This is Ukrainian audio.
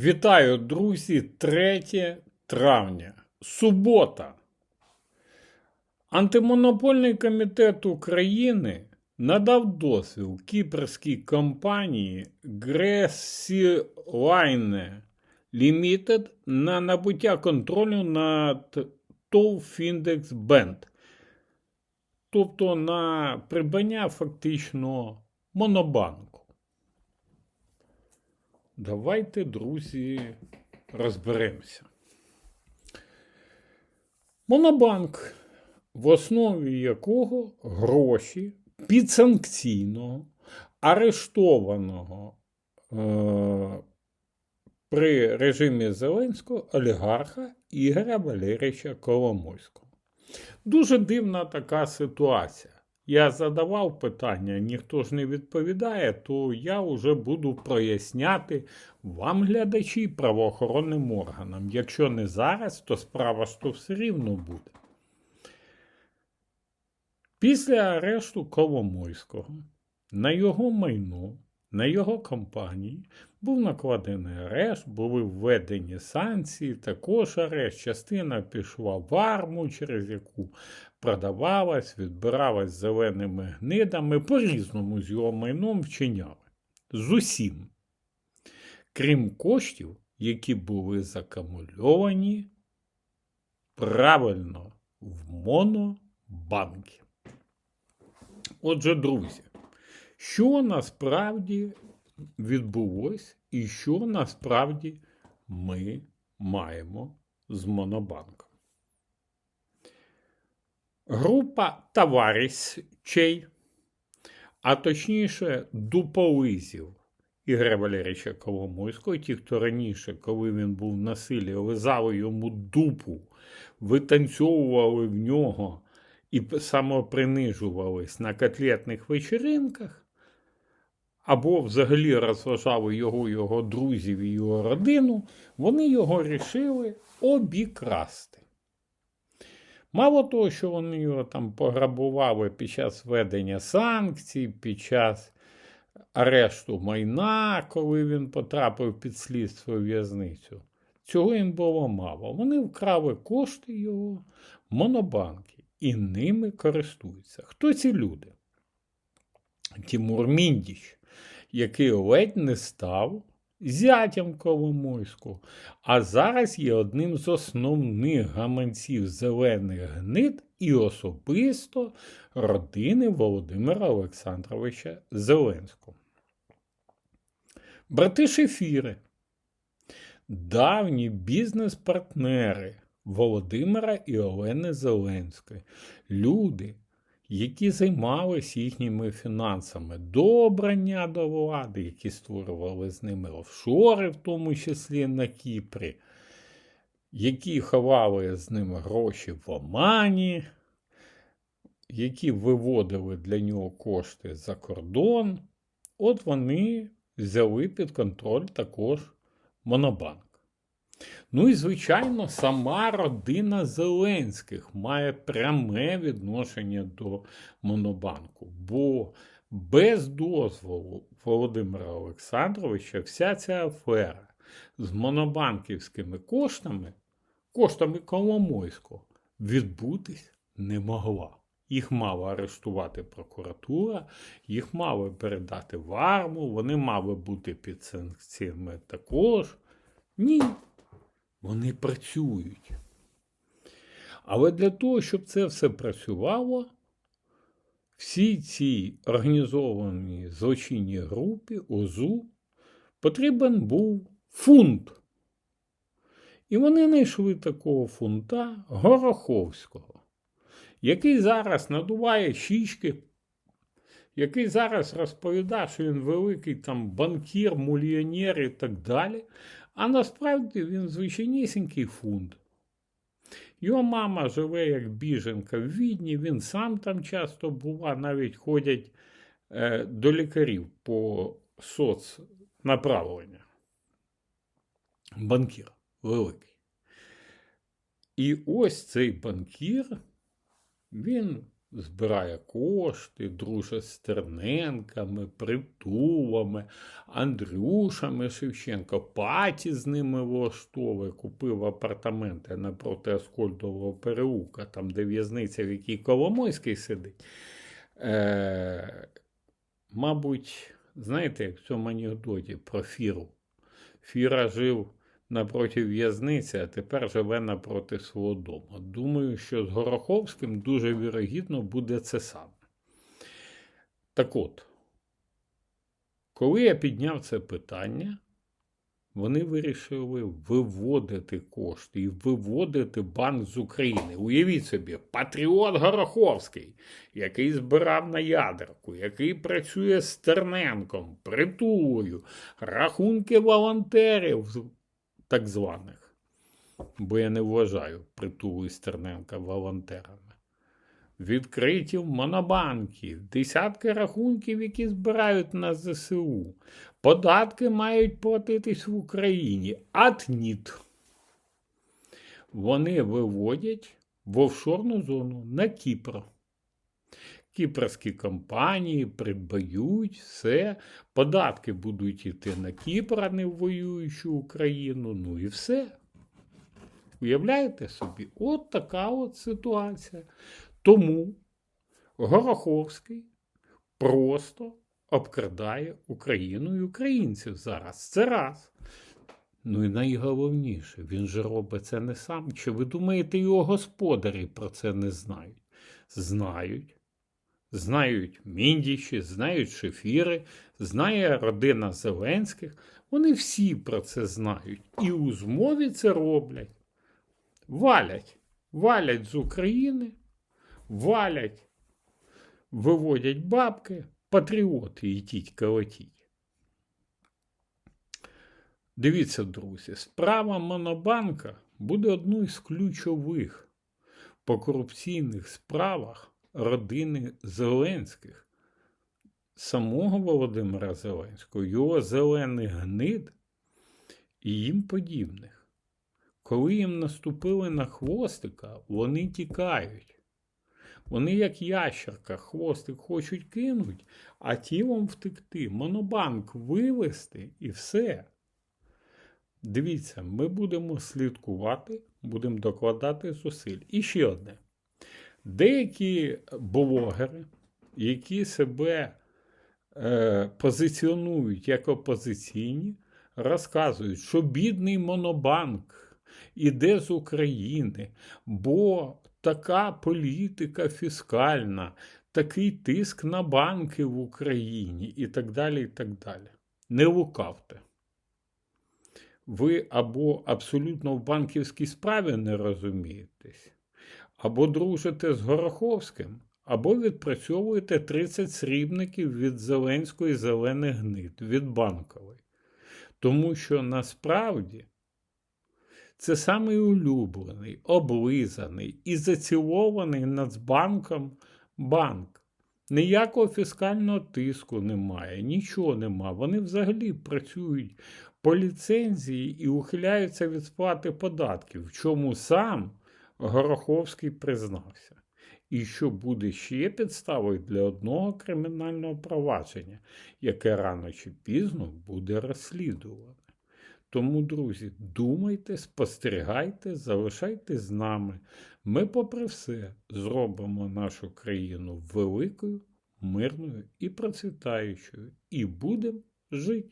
Вітаю, друзі! 3 травня. Субота. Антимонопольний комітет України надав дозвіл кіпрській компанії Gressyline Limited на набуття контролю над ТОВ Фіндекс Бенд, тобто на придбання фактично монобанку. Давайте, друзі, розберемося. Монобанк, в основі якого гроші підсанкційного, арештованого е- при режимі Зеленського олігарха Ігоря Валерійовича Коломойського. Дуже дивна така ситуація. Я задавав питання, ніхто ж не відповідає, то я вже буду проясняти вам, глядачі, правоохоронним органам. Якщо не зараз, то справа ж то все рівно буде. Після арешту Коломойського на його майно, на його компанії був накладений арешт, були введені санкції, також арешт. Частина пішла в арму, через яку продавалась, відбиралась зеленими гнидами, по-різному з його майном вчиняли. З усім. Крім коштів, які були закамульовані правильно в монобанки. Отже, друзі, що насправді відбулось і що насправді ми маємо з монобанком? Група товарищей, а точніше дуполизів Ігоря Валерійовича Коломойського, ті, хто раніше, коли він був на силі, лизали йому дупу, витанцьовували в нього і самопринижувались на котлетних вечеринках, або взагалі розважали його, його друзів і його родину, вони його рішили обікрасти. Мало того, що вони його там пограбували під час введення санкцій, під час арешту майна, коли він потрапив під слідство в'язницю. Цього їм було мало. Вони вкрали кошти його монобанки і ними користуються. Хто ці люди? Тимур Міндіч, який ледь не став зятям Коломойського, а зараз є одним з основних гаманців зелених гнид і особисто родини Володимира Олександровича Зеленського. Брати Шефіри, давні бізнес-партнери Володимира і Олени Зеленської, люди, які займалися їхніми фінансами до обрання до влади, які створювали з ними офшори, в тому числі на Кіпрі, які ховали з ними гроші в Омані, які виводили для нього кошти за кордон, от вони взяли під контроль також Монобанк. Ну і, звичайно, сама родина Зеленських має пряме відношення до Монобанку, бо без дозволу Володимира Олександровича вся ця афера з монобанківськими коштами, коштами Коломойського, відбутись не могла. Їх мала арештувати прокуратура, їх мали передати в арму, вони мали бути під санкціями також. Ні, вони працюють. Але для того, щоб це все працювало, всій цій організованій злочинній групі ОЗУ потрібен був фунт. І вони знайшли такого фунта Гороховського, який зараз надуває щічки, який зараз розповідає, що він великий там банкір, мульйонер і так далі. А насправді він звичайнісінький фунт. Його мама живе як біженка в відні, він сам там часто бува, навіть ходять е, до лікарів по соцнаправлення. Банкір великий. І ось цей банкір, він збирає кошти, друже з Стерненками, Притулами, Андрюшами Шевченко, паті з ними влаштовує, купив апартаменти напроти Аскольдового переулка, там, де в'язниця, в якій Коломойський сидить. Е, мабуть, знаєте, як в цьому анекдоті про Фіру. Фіра жив напроти в'язниці, а тепер живе напроти свого дому. Думаю, що з Гороховським дуже вірогідно буде це саме. Так от, коли я підняв це питання, вони вирішили виводити кошти і виводити банк з України. Уявіть собі, патріот Гороховський, який збирав на ядерку, який працює з Терненком, притулою, рахунки волонтерів так званих. Бо я не вважаю притулу і Стерненка волонтерами. Відкриті в монобанки, десятки рахунків, які збирають на ЗСУ. Податки мають платитись в Україні. Атніт. Вони виводять в офшорну зону на Кіпр. Кіпрські компанії придбають все, податки будуть йти на Кіпр, а не в воюючу Україну. Ну і все. Уявляєте собі? От така от ситуація. Тому Гороховський просто обкрадає Україну і українців зараз. Це раз. Ну і найголовніше, він же робить це не сам. Чи ви думаєте, його господарі про це не знають? Знають. Знають міндічі, знають шефіри, знає родина Зеленських. Вони всі про це знають. І у змові це роблять. Валять. Валять з України, валять, виводять бабки, патріоти ідіть колотіть. Дивіться, друзі, справа Монобанка буде одною з ключових по корупційних справах родини Зеленських, самого Володимира Зеленського, його зелених гнид і їм подібних. Коли їм наступили на хвостика, вони тікають. Вони, як ящерка, хвостик хочуть кинуть, а тілом втекти, монобанк вивести і все. Дивіться, ми будемо слідкувати, будемо докладати зусиль. І ще одне. Деякі блогери, які себе е, позиціонують як опозиційні, розказують, що бідний монобанк іде з України, бо така політика фіскальна, такий тиск на банки в Україні і так далі. і так далі. Не лукавте. Ви або абсолютно в банківській справі не розумієтесь, або дружите з Гороховським, або відпрацьовуєте 30 срібників від Зеленської зелених гнид, від банкової. Тому що насправді це самий улюблений, облизаний і зацілований Нацбанком банк. Ніякого фіскального тиску немає, нічого немає. Вони взагалі працюють по ліцензії і ухиляються від сплати податків, в чому сам Гороховський признався. І що буде ще підставою для одного кримінального провадження, яке рано чи пізно буде розслідуване. Тому, друзі, думайте, спостерігайте, залишайтесь з нами. Ми, попри все, зробимо нашу країну великою, мирною і процвітаючою, і будемо жити.